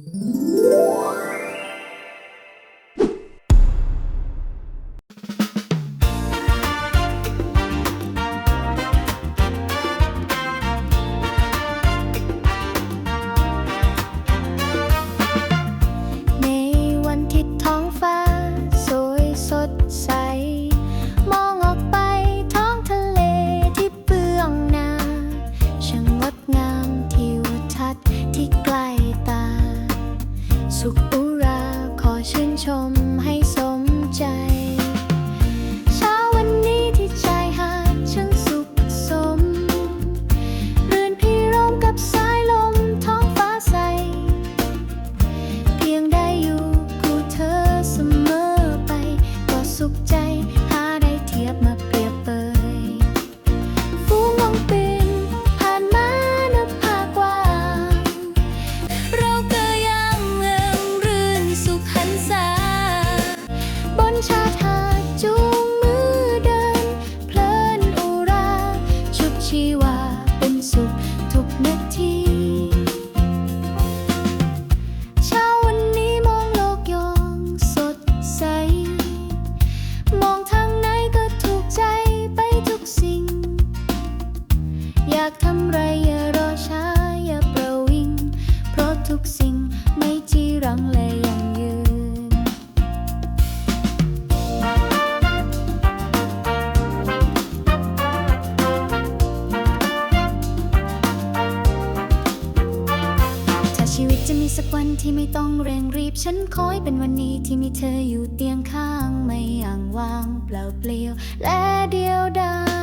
Mm-hmm. su อยากทำไรอย่ารอช้าอย่าประวิง เพราะทุกสิ่งไม่จีรังเลยยังยืนถ้าชีวิตจะมีสักวันที่ไม่ต้องเร่งรีบ ฉันคอยเป็นวันนี้ที่มีเธออยู่เตียงข้างไม่อย่างว่างเปล่าเปลี่ยวและเดียวดาย